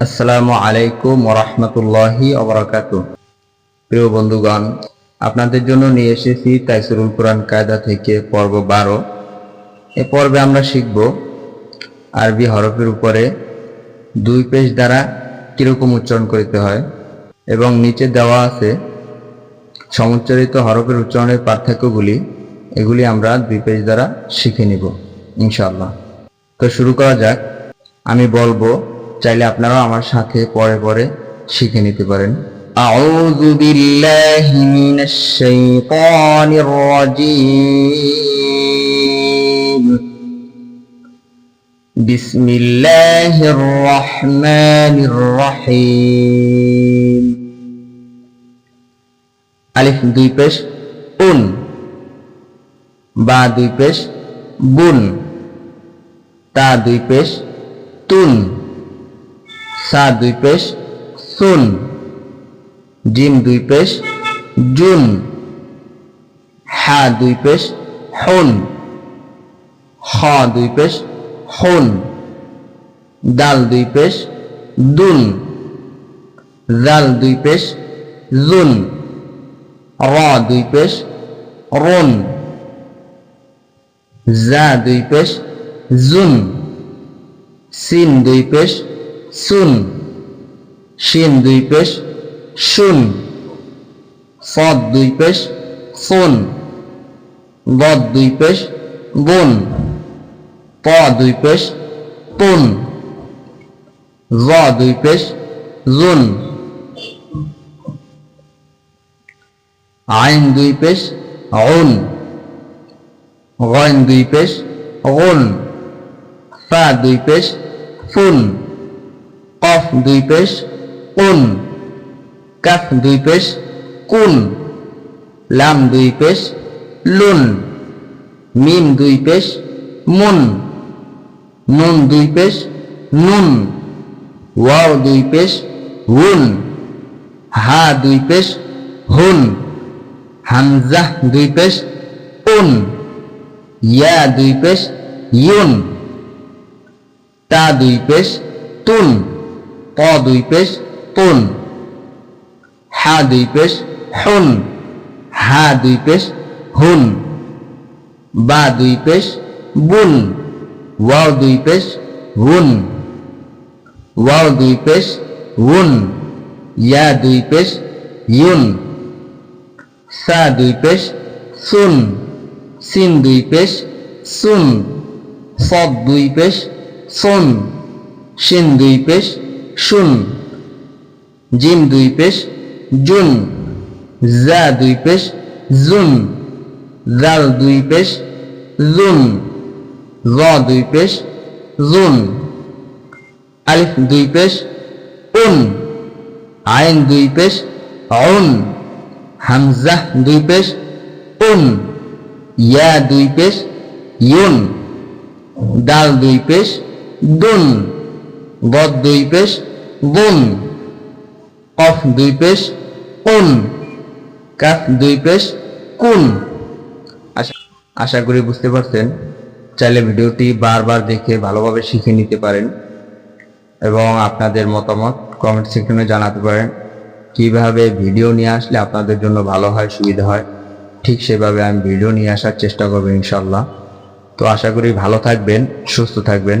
আসসালামু আলাইকুম ওরহমতুল্লাহি অবরাকাতু প্রিয় বন্ধুগণ, আপনাদের জন্য নিয়ে এসেছি তাইসুরুল কোরআন কায়দা থেকে পর্ব বারো। এ পর্বে আমরা শিখব আরবি হরফের উপরে দুই পেশ দ্বারা কীরকম উচ্চারণ করতে হয় এবং নিচে দেওয়া আছে সমুচ্চারিত হরফের উচ্চারণের পার্থক্যগুলি। এগুলি আমরা দুই পেজ দ্বারা শিখে নিব, ইনশাআল্লাহ। তো শুরু করা যাক। আমি বলব চাইলে আপনারাও আমার সাথে পরে পরে শিখে নিতে পারেন أعوذ بالله من الشيطان الرجيم بسم الله الرحمن الرحيم আলিফ দুই পেশ উন বা দুই পেশ বুন তা দুই পেশ তুন সা দুই পেশ, সুন জিম দুই পেশ, জুন, হা দুই পেশ, হুন খ দুই পেশ, হুন, দাল দুই পেশ, দুন, জাল দুই পেশ, জুন, র দুই পেশ, রুন, জা দুই পেশ, জুন, সিন দুই পেশ সুন। শিন দুই পেশ, শুন। সদ দুই পেশ সুন বদ দুই পেশ বুন প দুই পেশ, তুন। জ দুই পেশ, জুন। আইন দুই পেশ, উন। গইন দুই পেশ গুন ফা দুই পেশ, ফুন। কফ দুই পেশ কুন কাফ দুই পেশ কুন লাম দুই পেশ লুন মিম দুই পেশ মুন নুন দুই পেশ নুন ওয়াও দুই পেশ হুন হা দুই পেশ হুন হামজাহ দুই পেশ উন ইয়া দুই পেশ ইউন তা দুই পেশ তুন দুই পেশ তুন হা দুই পেশ হুন হা দুই পেশ হুন বা দুই পেশ বুন ওয়াও দুই পেশ হুন ওয়াও দুই পেশ হুন ইয়া দুই পেশ ইউন সা দুই পেশ সুন সিন দুই পেশ সুন সদ দুই পেশ সুন শিন দুই পেশ শুন জিম দুই পেশ জুন জা দুই পেশ জুন জাল দুই পেশ জুন র দুই পেশ জুন আলিফ দুই পেশ উন আইন দুই পেশ উন হামজাহ দুই পেশ উন ইয়া দুই পেশ ইউন দাল দুই পেশ দুন বদ দুই পেশ বুন। কফ দুই পেশ উন কাফ দুই পেশ, কুন। আশা করি বুঝতে পারছেন। চাইলে ভিডিওটি বারবার দেখে ভালোভাবে শিখে নিতে পারেন এবং আপনাদের মতামত কমেন্ট সেকশনে জানাতে পারেন। কীভাবে ভিডিও নিয়ে আসলে আপনাদের জন্য ভালো হয়, সুবিধা হয়, ঠিক সেভাবে আমি ভিডিও নিয়ে আসার চেষ্টা করব ইনশাল্লাহ। তো আশা করি ভালো থাকবেন, সুস্থ থাকবেন।